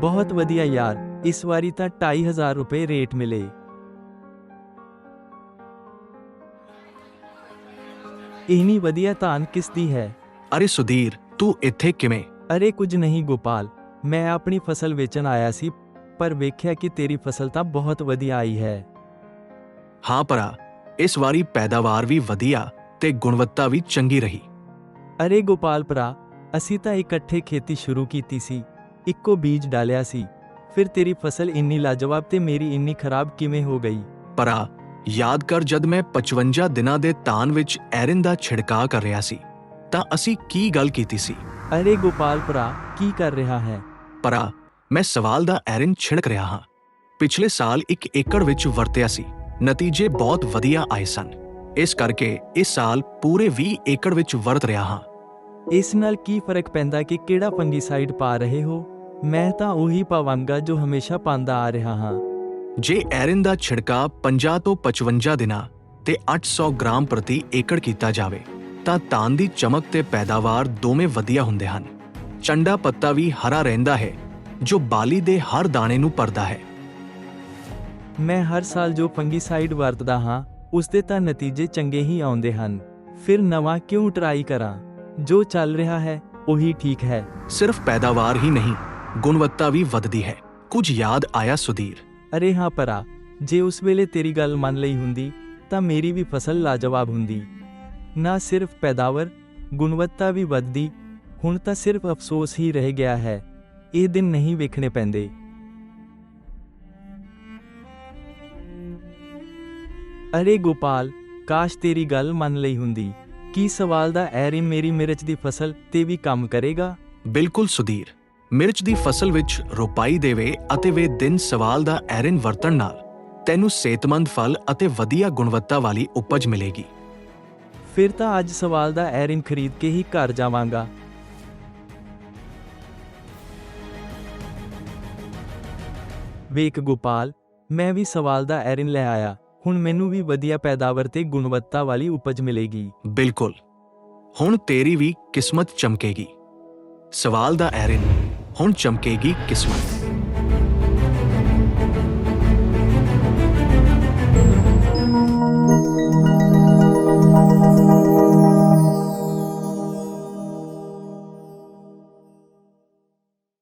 ਬਹੁਤ ਵਧੀਆ ਯਾਰ ਇਸ ਵਾਰੀ ਤਾਂ 2500 ਰੁਪਏ ਰੇਟ ਮਿਲੇ। ਇੰਨੀ ਵਧੀਆ ਧਾਨ ਕਿਸ ਦੀ ਹੈ? ਅਰੇ ਸੁਧੀਰ ਤੂੰ ਇੱਥੇ ਕਿਵੇਂ? ਅਰੇ ਕੁਝ ਨਹੀਂ ਗੋਪਾਲ ਮੈਂ ਆਪਣੀ ਫਸਲ ਵੇਚਣ ਆਇਆ ਸੀ ਪਰ ਵੇਖਿਆ ਕਿ ਤੇਰੀ ਫਸਲ ਤਾਂ ਬਹੁਤ ਵਧੀਆ ਆਈ ਹੈ। ਹਾਂ ਭਰਾ ਇਸ ਵਾਰੀ ਪੈਦਾਵਾਰ ਵੀ ਵਧੀਆ ਤੇ ਗੁਣਵੱਤਾ ਵੀ ਚੰਗੀ ਰਹੀ। ਅਰੇ ਗੋਪਾਲ ਭਰਾ ਅਸੀਂ ਤਾਂ ਇਕੱਠੇ ਖੇਤੀ ਸ਼ੁਰੂ ਕੀਤੀ ਸੀ ਇੱਕੋ ਬੀਜ ਡਾਲਿਆ ਸੀ ਫਿਰ ਤੇਰੀ ਫਸਲ ਇੰਨੀ ਲਾਜਵਾਬ ਤੇ ਮੇਰੀ ਇੰਨੀ ਖਰਾਬ ਕਿਵੇਂ ਹੋ ਗਈ? ਭਰਾ ਯਾਦ ਕਰ ਜਦ ਮੈਂ 55 ਦਿਨਾਂ ਦੇ ਤਾਨ ਵਿੱਚ ਐਰਨ ਦਾ ਛਿੜਕਾਅ ਕਰ ਰਿਹਾ ਸੀ ਤਾਂ ਅਸੀਂ ਕੀ ਗੱਲ ਕੀਤੀ ਸੀ? ਅਰੇ ਗੋਪਾਲ ਭਰਾ ਕੀ ਕਰ ਰਿਹਾ ਹੈ? ਭਰਾ ਮੈਂ ਸਵਾਲ ਦਾ ਐਰਨ ਛਿੜਕ ਰਿਹਾ ਹਾਂ। ਪਿਛਲੇ ਸਾਲ ਇੱਕ ਏਕੜ ਵਿੱਚ ਵਰਤਿਆ ਸੀ ਨਤੀਜੇ ਬਹੁਤ ਵਧੀਆ ਆਏ ਸਨ। ਇਸ ਕਰਕੇ ਇਸ ਸਾਲ ਪੂਰੇ 20 ਏਕੜ ਵਿੱਚ ਵਰਤ ਰਿਹਾ ਹਾਂ। ਇਸ ਨਾਲ ਕੀ ਫ਼ਰਕ ਪੈਂਦਾ ਕਿ ਕਿਹੜਾ ਫੰਗੀਸਾਈਡ ਪਾ ਰਹੇ ਹੋ? ਮੈਂ ਤਾਂ ਉਹੀ ਪਾਵਾਂਗਾ ਜੋ ਹਮੇਸ਼ਾ ਪਾਉਂਦਾ ਆ ਰਿਹਾ ਹਾਂ। ਜੇ ਐਰਨ ਦਾ ਛਿੜਕਾਅ 50 ਤੋਂ 55 ਦਿਨਾਂ ਤੇ 800 ਗ੍ਰਾਮ ਪ੍ਰਤੀ ਏਕੜ ਕੀਤਾ ਜਾਵੇ ਤਾਂ ਤਾਨ ਦੀ ਚਮਕ ਤੇ ਪੈਦਾਵਾਰ ਦੋਵੇਂ ਵਧੀਆ ਹੁੰਦੇ ਹਨ। ਚੰਡਾ ਪੱਤਾ ਵੀ ਹਰਾ ਰਹਿੰਦਾ ਹੈ ਜੋ ਬਾਲੀ ਦੇ ਹਰ ਦਾਣੇ ਨੂੰ ਭਰਦਾ ਹੈ। ਮੈਂ ਹਰ ਸਾਲ ਜੋ ਫੰਗੀਸਾਈਡ ਵਰਤਦਾ ਹਾਂ ਉਸ ਦੇ ਤਾਂ ਨਤੀਜੇ ਚੰਗੇ ਹੀ ਆਉਂਦੇ ਹਨ। ਫਿਰ ਨਵਾਂ ਕਿਉਂ ਟਰਾਈ ਕਰਾਂ? ਜੋ ਚੱਲ ਰਿਹਾ ਹੈ ਉਹੀ ਠੀਕ ਹੈ। ਸਿਰਫ ਪੈਦਾਵਾਰ ਹੀ ਨਹੀਂ ਗੁਣਵੱਤਾ ਵੀ ਵੱਧਦੀ ਹੈ। ਕੁਝ ਯਾਦ ਆਇਆ ਸੁਧੀਰ। ਅਰੇ ਹਾਂ ਭਰਾ ਜੇ ਉਸ ਵੇਲੇ ਤੇਰੀ ਗੱਲ ਮੰਨ ਲਈ ਹੁੰਦੀ ਤਾਂ ਮੇਰੀ ਵੀ ਫਸਲ ਲਾਜਵਾਬ ਹੁੰਦੀ। ਨਾ ਸਿਰਫ ਪੈਦਾਵਾਰ ਗੁਣਵੱਤਾ ਵੀ ਵੱਧਦੀ ਹੁਣ ਤਾਂ ਸਿਰਫ ਅਫਸੋਸ ਹੀ ਰਹਿ ਗਿਆ ਹੈ ਇਹ ਦਿਨ ਨਹੀਂ ਵੇਖਣੇ ਪੈਂਦੇ। ਅਰੇ ਗੋਪਾਲ ਕਾਸ਼ ਤੇਰੀ ਗੱਲ ਮੰਨ ਲਈ ਹੁੰਦੀ। ਕੀ ਸਵਾਲ ਦਾ ਐਰਿਨ ਮੇਰੀ ਮਿਰਚ ਦੀ ਫਸਲ ਤੇ ਵੀ ਕੰਮ ਕਰੇਗਾ? ਬਿਲਕੁਲ ਸੁਧੀਰ। ਮਿਰਚ ਦੀ ਫਸਲ ਵਿੱਚ ਰੋਪਾਈ ਦੇਵੇ ਅਤੇ ਵੇ ਦਿਨ ਸਵਾਲ ਦਾ ਐਰਨ ਵਰਤਣ ਨਾਲ ਤੈਨੂੰ ਸਿਹਤਮੰਦ ਫਲ ਅਤੇ ਵਧੀਆ ਗੁਣਵੱਤਾ ਵਾਲੀ ਉਪਜ ਮਿਲੇਗੀ। ਫਿਰ ਤਾਂ ਅੱਜ ਸਵਾਲ ਦਾ ਐਰਿਨ ਖਰੀਦ ਕੇ ਹੀ ਘਰ ਜਾਵਾਂਗਾ। ਵੇਖ ਗੋਪਾਲ ਮੈਂ ਵੀ ਸਵਾਲ ਦਾ ਐਰਿਨ ਲੈ ਆਇਆ। ਹੁਣ ਮੈਨੂੰ ਵੀ ਵਧੀਆ ਪੈਦਾਵਾਰ ਤੇ ਗੁਣਵੱਤਾ ਵਾਲੀ ਉਪਜ ਮਿਲੇਗੀ। ਬਿਲਕੁਲ। ਹੁਣ ਤੇਰੀ ਵੀ ਕਿਸਮਤ ਚਮਕੇਗੀ। ਸਵਾਲ ਦਾ ਐਰਨ ਹੁਣ ਚਮਕੇਗੀ ਕਿਸਮਤ।